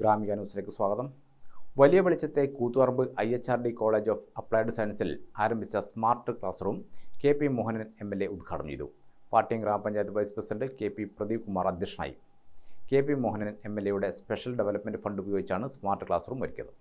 ഗ്രാമിക ന്യൂസിലേക്ക് സ്വാഗതം. വലിയ വെളിച്ചത്തെ Koothuparamba I H R D college of applied സയൻസിൽ ആരംഭിച്ച smart class room K P Mohanan M L A ഉദ്ഘാടനം ചെയ്തു. പാട്യം ഗ്രാമപഞ്ചായത്ത് vice president K P Pradeep Kumar അധ്യക്ഷനായി. K P Mohanan M L എയുടെ സ്പെഷ്യൽ ഡെവലപ്മെന്റ് ഫണ്ട് ഉപയോഗിച്ചാണ് smart class room ഒരുക്കിയത്.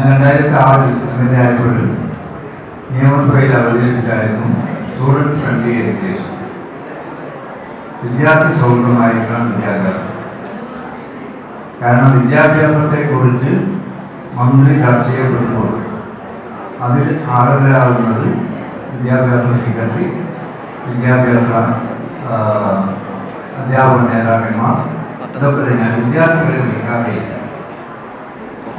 ഞാൻ രണ്ടായിരത്തി ആറിൽ എം എൽ എ ആയപ്പോൾ നിയമസഭയിൽ അവതരിപ്പിച്ചായിരുന്നു സ്റ്റുഡൻസ് ഫ്രണ്ട്ലി എഡ്യൂക്കേഷൻ വിദ്യാർത്ഥി സൗഹൃദമായിരിക്കണം വിദ്യാഭ്യാസം. കാരണം വിദ്യാഭ്യാസത്തെക്കുറിച്ച് മന്ത്രി ചർച്ച ചെയ്യപ്പെടുമ്പോൾ അതിൽ ആളുകളാവുന്നത് വിദ്യാഭ്യാസ സെക്രട്ടറി വിദ്യാഭ്യാസ അധ്യാപക നേതാക്കന്മാർ. ഇതൊക്കെ തന്നെയാണ് വിദ്യാർത്ഥികളെ നിൽക്കാതെയില്ല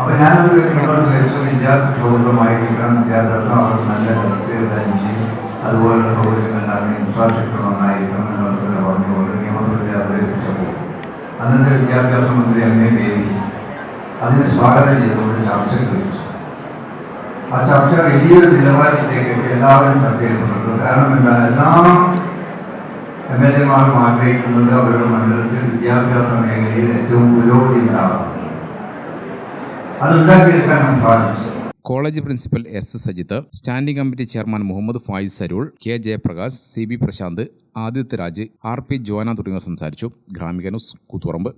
അപ്പൊ ഞാനത് വ്യക്തികളോട് വിളിച്ചു വിദ്യാർത്ഥി സൗഹൃദമായിരിക്കണം വിദ്യാഭ്യാസം അവർക്ക് നല്ല രസീതായിരിക്കും അതുപോലുള്ള സൗകര്യങ്ങളുണ്ടാകുന്ന ഇൻഫ്രാസ്ട്രക്ചർ നന്നായിരിക്കണം എന്നുള്ളത് പറഞ്ഞുകൊണ്ട് നിയമസഭയിൽ അവതരിപ്പിച്ചപ്പോൾ അന്നത്തെ വിദ്യാഭ്യാസ മന്ത്രി എം എ ബേബി അതിനെ സ്വാഗതം ചെയ്തുകൊണ്ട് ചർച്ചയ്ക്ക് വെച്ചു ആ ചർച്ച വലിയൊരു നിലവാരത്തിലേക്ക് എല്ലാവരും ചർച്ച ചെയ്തിട്ടുണ്ട് കാരണം എന്താ എല്ലാ എം എൽ എമാരും ആഗ്രഹിക്കുന്നത് അവരുടെ മണ്ഡലത്തിൽ വിദ്യാഭ്യാസ മേഖലയിൽ ഏറ്റവും പുരോഗതി college principal S Sajith standing committee chairman Muhammad Fayis Sarool K Jayaprakash C B Prashanth Adityaraj R P Jona തുടങ്ങിയവർ സംസാരിച്ചു. ഗ്രാമിക ന്യൂസ് കൂത്തുപറമ്പ്.